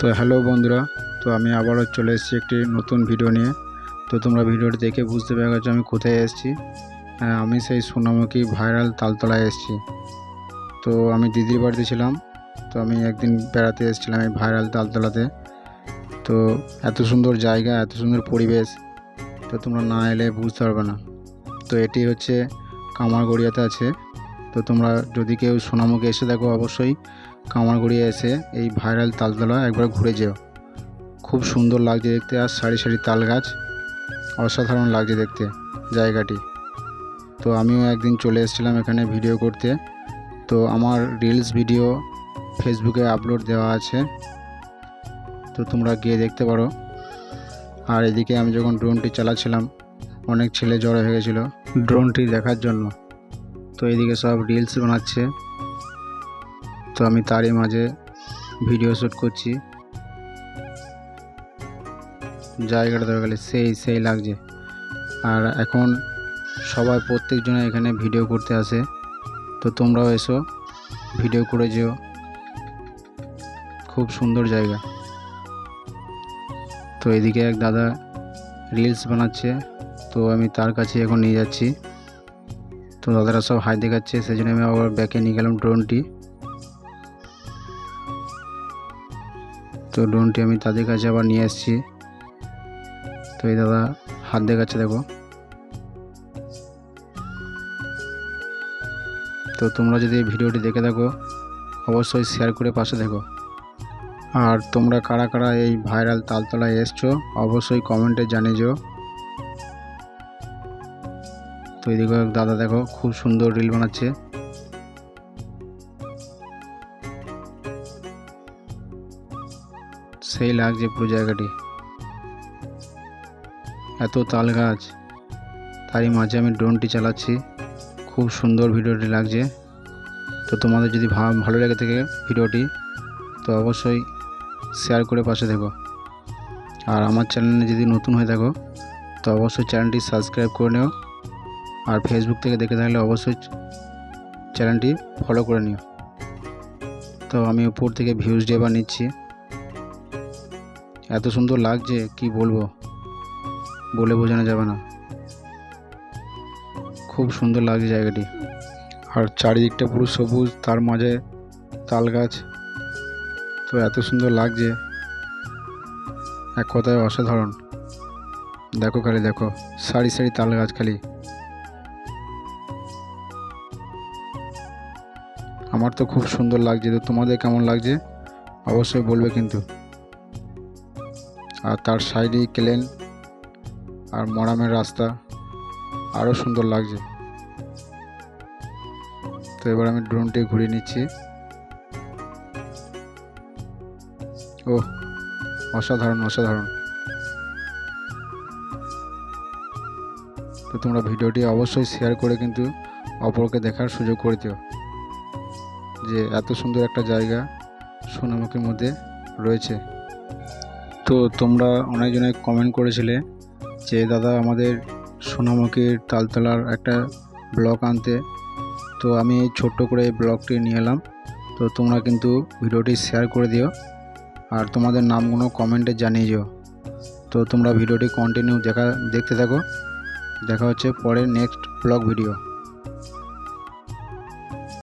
তো হ্যালো বন্ধুরা, তো আমি আবারও চলে এসেছি একটি নতুন ভিডিও নিয়ে। তো তোমরা ভিডিওটি দেখে বুঝতে পেরে গেছো আমি কোথায় এসেছি। আমি সেই সোনামুখী ভাইরাল তালতলায় এসেছি। তো আমি দিদির বাড়িতে ছিলাম, তো আমি একদিন বেড়াতে এসেছিলাম এই ভাইরাল তালতলাতে। তো এত সুন্দর জায়গা, এত সুন্দর পরিবেশ, তো তোমরা না এলে বুঝতে পারবে না। তো এটি হচ্ছে কামারগড়িয়াতে আছে। তো তোমরা যদি কেউ সোনামুখী এসে দেখো অবশ্যই কামারগড়িয়া এসে এই ভাইরাল তালতলা একবার ঘুরে যেও। খুব সুন্দর লাগছে দেখতে আর সারি সারি তাল গাছ। অসাধারণ লাগছে দেখতে জায়গাটি। তো আমিও একদিন চলে এসেছিলাম এখানে ভিডিও করতে। তো আমার রিলস ভিডিও ফেসবুকে আপলোড দেওয়া আছে। তো তোমরা গিয়ে দেখতে পারো। আর এদিকে আমি যখন ড্রোনটি চালাচ্ছিলাম, অনেক ছেলে জড়ো হয়ে গেছিল ড্রোনটি দেখার জন্য। তো এদিকে সব রিলস বানাচ্ছে। তো আমি তারই মাঝে ভিডিও শ্যুট করছি। জায়গাটা গেলে সেই সেই লাগছে। আর এখন সবাই প্রত্যেকজনে এখানে ভিডিও করতে আসে। তো তোমরাও এসো, ভিডিও করে যেও। খুব সুন্দর জায়গা। তো এদিকে এক দাদা রিলস বানাচ্ছে। তো আমি তার কাছে এখন নিয়ে যাচ্ছি। তো দাদারা সব হাই দেখাচ্ছে সেই জন্য আমি আবার ব্যাকে নিয়ে গেলাম ড্রোনটি তো ড্রোনটি আমি তাদের কাছে আবার নিয়ে এসেছি তো এই দাদা, হাত দেখাচ্ছে, দেখো। তো তোমরা যদি ভিডিওটি দেখে থাকো, অবশ্যই শেয়ার করে পাশে দেখো। আর তোমরা কারা কারা এই ভাইরাল তালতলায় এসছো, অবশ্যই কমেন্টে জানিয়ে তো এদিকে দাদা দেখো, খুব সুন্দর রিল বানাচ্ছে। সেই লাগছে পুরো জায়গাটি। এত তাল গাছ। তারই মাঝে আমি ড্রোনটি চালাচ্ছি। খুব সুন্দর ভিডিওটি লাগছে। তো তোমাদের যদি ভালো লেগে থাকে ভিডিওটি, তো অবশ্যই শেয়ার করে পাশে দেখো আর আমার চ্যানেলে যদি নতুন হয়ে থাকো, তো অবশ্যই চ্যানেলটি সাবস্ক্রাইব করে নিও। আর ফেসবুক থেকে দেখে থাকলে অবশ্যই চ্যানেলটি ফলো করে নিও। তো আমি উপর থেকে ভিউজ ডেবার নিচ্ছি এত সুন্দর লাগছে, কি বলব? বলে বোঝানো যাবে না। খুব সুন্দর লাগছে জায়গাটি। আর চারিদিকটা পুরো সবুজ, তার মাঝে তাল গাছ তো এত সুন্দর লাগছে। এক কথায় অসাধারণ। দেখো খালি, দেখো। সারি সারি তাল গাছ খালি। আমার তো খুব সুন্দর লাগছে। তো তোমাদের কেমন লাগছে? অবশ্যই বলবে কিন্তু। আর তার সাইডেই ক্লেন আর মরামের রাস্তা। আরও সুন্দর লাগছে। তো এবার আমি ড্রোনটি ঘুরিয়ে নিচ্ছি। ও অসাধারণ অসাধারণ। তো তোমরা ভিডিওটি অবশ্যই শেয়ার করে কিন্তু অপরকে দেখার সুযোগ করে দিও। যে এত সুন্দর একটা জায়গা সোনামুখীর মধ্যে রয়েছে। তো তোমরা অনেকজনে কমেন্ট করেছিলে যে, দাদা, আমাদের সোনামুখীর তালতলার একটা ব্লগ আনতে। তো আমি ছোট্ট করে ব্লগটি নিয়ে এলাম। তো তোমরা কিন্তু ভিডিওটি শেয়ার করে দিও আর তোমাদের নামগুলো কমেন্টে জানিয়ে দিও। তো তোমরা ভিডিওটি কন্টিনিউ দেখা, দেখতে থাকো। দেখা হচ্ছে পরে নেক্সট ব্লগ ভিডিও